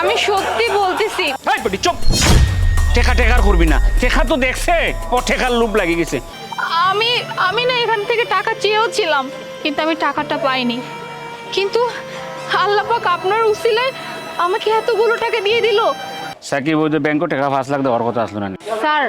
আমি সত্যি বলতেছি। হাই বেটি চুপ। টেকা টেকার করবি না। টেকা তো দেখছে ও টেকার লোভ লাগি গেছে। আমি আমি না এখান থেকে টাকা চেয়েও ছিলাম কিন্তু আমি টাকাটা পাইনি। কিন্তু আল্লাহ পাক আপনার উসিলায় আমাকে এতগুলো টাকা দিয়ে দিল। সাকিব ওই যে ব্যাংকে টাকা পাঁচ লাখ দেওয়ার কথা আসলো না স্যার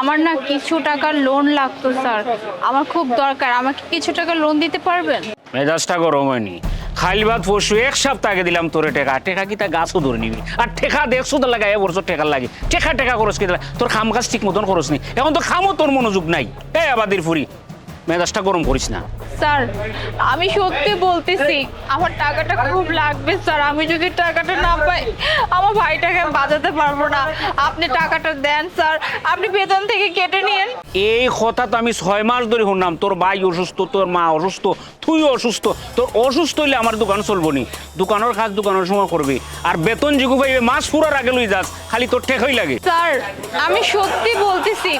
আমার না কিছু টাকা লোন লাগতো স্যার। আমার খুব দরকার। আমাকে কিছু টাকা লোন দিতে পারবেন? মেজাজটা গরম হয়নি। খাইল বাদ পরশু এক সপ্তাহ আগে দিলাম তোরে টেকা। টেকা কি তা গাছও ধরে নিবি? আর টেকা দেখছ তো লাগাই বছর টেকার লাগে। টেকা টেকা খরচ কি তোর খাম কাজ ঠিক মতন খরচ নেই এখন তো খামও তোর মনোযোগ নাই। এ আবাদির ফুরি। মেজাজটা গরম করিস না। স্যার আমি সত্যি বলতেছি আমার টাকাটা খুব লাগবে স্যার। আমি যদি টাকাটা না পাই আমার ভাইটাকে আমি বাঁচাতে পারব না। আপনি টাকাটা দেন স্যার। আপনি বেতন থেকে কেটে নিন এই কথা তো আমি ছয় মাস ধরে শুনলাম। তোর ভাই অসুস্থ তোর মা অসুস্থ তুই অসুস্থ। তোর অসুস্থ হইলে আমার দোকান চলবো নি। দোকানের কাজ দোকানের সময় করবি। আর বেতন জিগু পাইবে মাস পুরার আগে লই যাস। খালি তোর ঠেকাই লাগে। স্যার আমি সত্যি বলতেছি।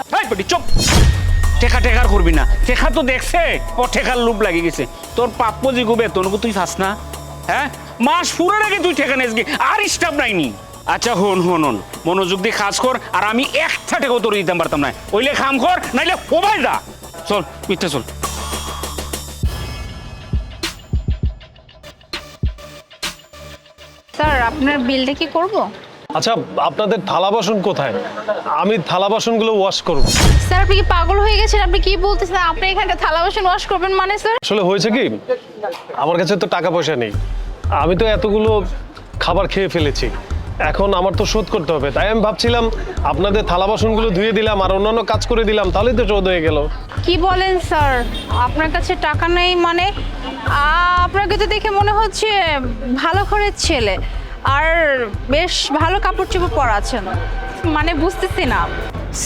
চুপ। টেকা টেকার করবি না। টেকা তো দেখছে, ও গেছে। তোর প্রাপ্য তুই খাস না। হ্যাঁ? মাস তুই ঠেকা আর স্টাফ নাইনি। আচ্ছা হন হন হন। মনোযোগ দিয়ে কাজ কর, আর আমি একটা টেকাও তোর দিতে পারতাম না। ওইলে খাম কর, নাইলে কোবাই যা। চল পিঠে চল। স্যার, আপনার বিলটা কি করব? আচ্ছা আপনাদের থালা বাসন কোথায়? আমি থালা বাসনগুলো ওয়াশ করব। স্যার আপনি কি পাগল হয়ে গেছেন? আপনি কি বলতেছেন? আপনি এখানটা থালা বাসন ওয়াশ করবেন মানে স্যার? আসলে হয়েছে কি? আমার কাছে তো টাকা পয়সা নেই। আমি তো এতগুলো খাবার খেয়ে ফেলেছি। এখন আমার তো শোধ করতে হবে। তাই আমি ভাবছিলাম আপনাদের থালা বাসনগুলো ধুয়ে দিলাম আর অন্যান্য কাজ করে দিলাম তাহলেই তো শোধ হয়ে গেল। কি বলেন স্যার? আপনার কাছে টাকা নেই মানে আপনাকে তো দেখে মনে হচ্ছে ভালো ঘরের ছেলে। আর বেশ ভালো কাপড় চোপড় পরা আছেন মানে বুঝতেছি না।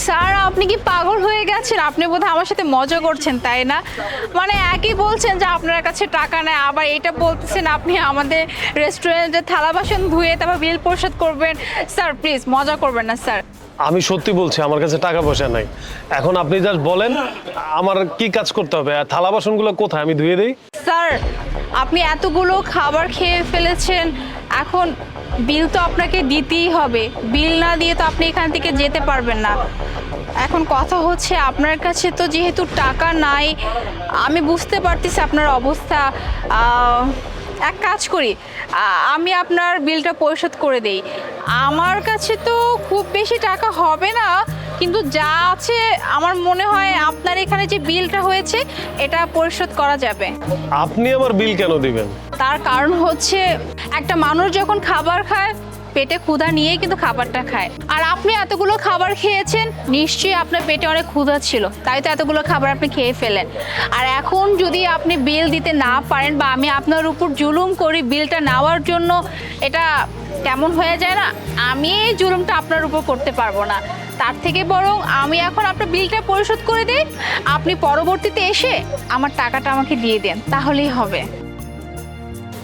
স্যার আপনি কি পাগল হয়ে গেছেন? আপনি বোধহয় আমার সাথে মজা করছেন তাই না? মানে একই বলছেন যে আপনার কাছে টাকা নেয় আবার এটা বলতেছেন আপনি আমাদের রেস্টুরেন্টে থালা বাসন ধুয়ে তারপর বিল পরিশোধ করবেন। স্যার প্লিজ মজা করবেন না স্যার। আমি সত্যি বলছি আমার কাছে টাকা পয়সা নাই। এখন আপনি জাস্ট বলেন আমার কি কাজ করতে হবে? আর থালা বাসনগুলো কোথায়? আমি ধুয়ে দিই। স্যার আপনি এতগুলো খাবার খেয়ে ফেলেছেন, এখন বিল তো আপনাকে দিতেই হবে। বিল না দিয়ে তো আপনি এখান থেকে যেতে পারবেন না। এখন কথা হচ্ছে আপনার কাছে তো যেহেতু টাকা নাই, আমি বুঝতে পারতেছি আপনার অবস্থা। এক কাজ করি আমি আপনার বিলটা পরিশোধ করে দেই। আমার কাছে তো খুব বেশি টাকা হবে না কিন্তু যা আছে আমার মনে হয় আপনার এখানে যে বিলটা হয়েছে এটা পরিশোধ করা যাবে। আপনি আমার বিল কেন দিবেন? তার কারণ হচ্ছে একটা মানুষ যখন খাবার খায় পেটে ক্ষুধা নিয়েই কিন্তু খাবারটা খায়। আর আপনি এতগুলো খাবার খেয়েছেন নিশ্চয়ই আপনার পেটে অনেক ক্ষুধা ছিল। তাই তো এতগুলো খাবার আপনি খেয়ে ফেলেন। আর এখন যদি আপনি বিল দিতে না পারেন বা আমি আপনার উপর জুলুম করি বিলটা নেওয়ার জন্য এটা কেমন হয়ে যায় না? আমি এই জুলুমটা আপনার উপর করতে পারব না। তার থেকে বরং আমি এখন আপনার বিলটা পরিশোধ করে দিই। আপনি পরবর্তীতে এসে আমার টাকাটা আমাকে দিয়ে দেন তাহলেই হবে।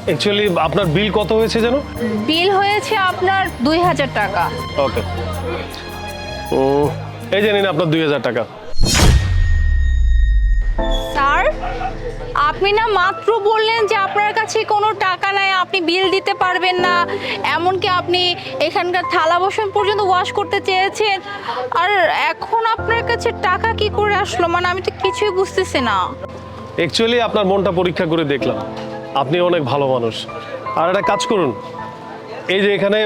অ্যাকচুয়ালি আপনার বিল কত হয়েছে যেন? বিল হয়েছে আপনার দুই হাজার টাকা। ওকে ও এই যে নিন আপনার দুই হাজার টাকা। আপনি না মাত্র বললেন যে আপনার কাছে কোনো টাকা নাই আপনি বিল দিতে পারবেন না এমনকি আপনি এখানকার থালা বাসন পর্যন্ত ওয়াশ করতে চেয়েছেন আর এখন আপনার কাছে টাকা কি করে আসলো? মানে আমি তো কিছুই বুঝতেছি না। অ্যাকচুয়ালি আপনার মনটা পরীক্ষা করে দেখলাম। আপনি অনেক ভালো মানুষ। আর একটা কাজ করুন এই যে এখানে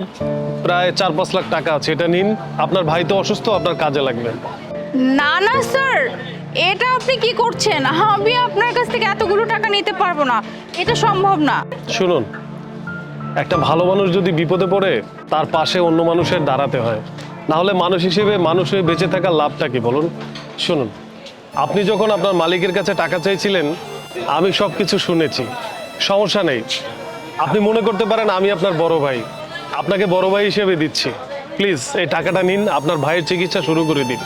প্রায় চার পাঁচ লাখ টাকা আছে এটা নিন। আপনার ভাই তো অসুস্থ আপনার কাজে লাগবে। না না স্যার এটা আপনি কি করছেন? আমি আপনার কাছ থেকে এতগুলো টাকা নিতে পারব না। এটা সম্ভব না। শুনুন, একটা ভালো মানুষ যদি বিপদে পড়ে, তার পাশে অন্য মানুষের দাঁড়াতে হয়। না হলে মানুষ হিসেবে মানুষ হয়ে বেঁচে থাকার লাভটা কি, বলুন? শুনুন, আপনি যখন আপনার মালিকের কাছে টাকা চাইছিলেন, আমি সব কিছু শুনেছি। সমস্যা নেই। আপনি মনে করতে পারেন আমি আপনার বড় ভাই। আপনাকে বড় ভাই হিসেবে দিচ্ছি। প্লিজ, এই টাকাটা নিন, আপনার ভাইয়ের চিকিৎসা শুরু করে দিন।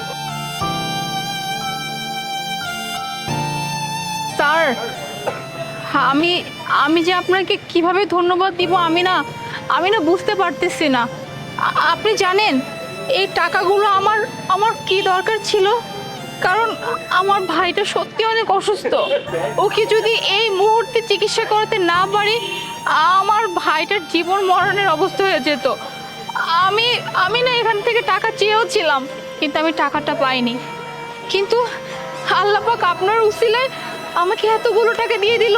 আমি আমি যে আপনাকে কীভাবে ধন্যবাদ দিব আমি না আমি না বুঝতে পারতেছি না। আপনি জানেন, এই টাকাগুলো আমার আমার কি দরকার ছিল? কারণ আমার ভাইটা সত্যি অনেক অসুস্থ। ওকে যদি এই মুহূর্তে চিকিৎসা করাতে না পারি, আমার ভাইটার জীবন মরণের অবস্থা হয়ে যেত। আমি আমি না এখান থেকে টাকা চেয়েও ছিলাম, কিন্তু আমি টাকাটা পাইনি। কিন্তু আল্লাহ পাক আপনার উসিলায় আমাকে এতগুলো টাকা দিয়ে দিল।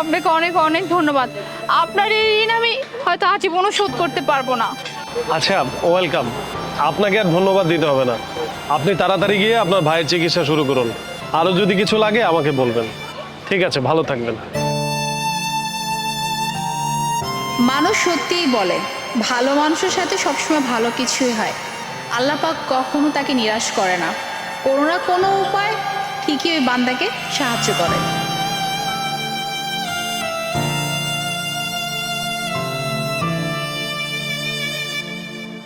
আপনাকে অনেক অনেক ধন্যবাদ। আপনার এই ঋণ আমি হয়তো আজীবনও শোধ করতে পারব না। আচ্ছা ওয়েলকাম আপনাকে আর ধন্যবাদ দিতে হবে না। আপনি তাড়াতাড়ি গিয়ে আপনার ভাইয়ের চিকিৎসা শুরু করুন। আরও যদি কিছু লাগে আমাকে বলবেন। ঠিক আছে ভালো থাকবেন। মানুষ সত্যিই বলে ভালো মানুষের সাথে সবসময় ভালো কিছুই হয়। আল্লাহ পাক কখনো তাকে নিরাশ করে না। কোনো না কোনো উপায় ঠিকই ওই বান্দাকে সাহায্য করে।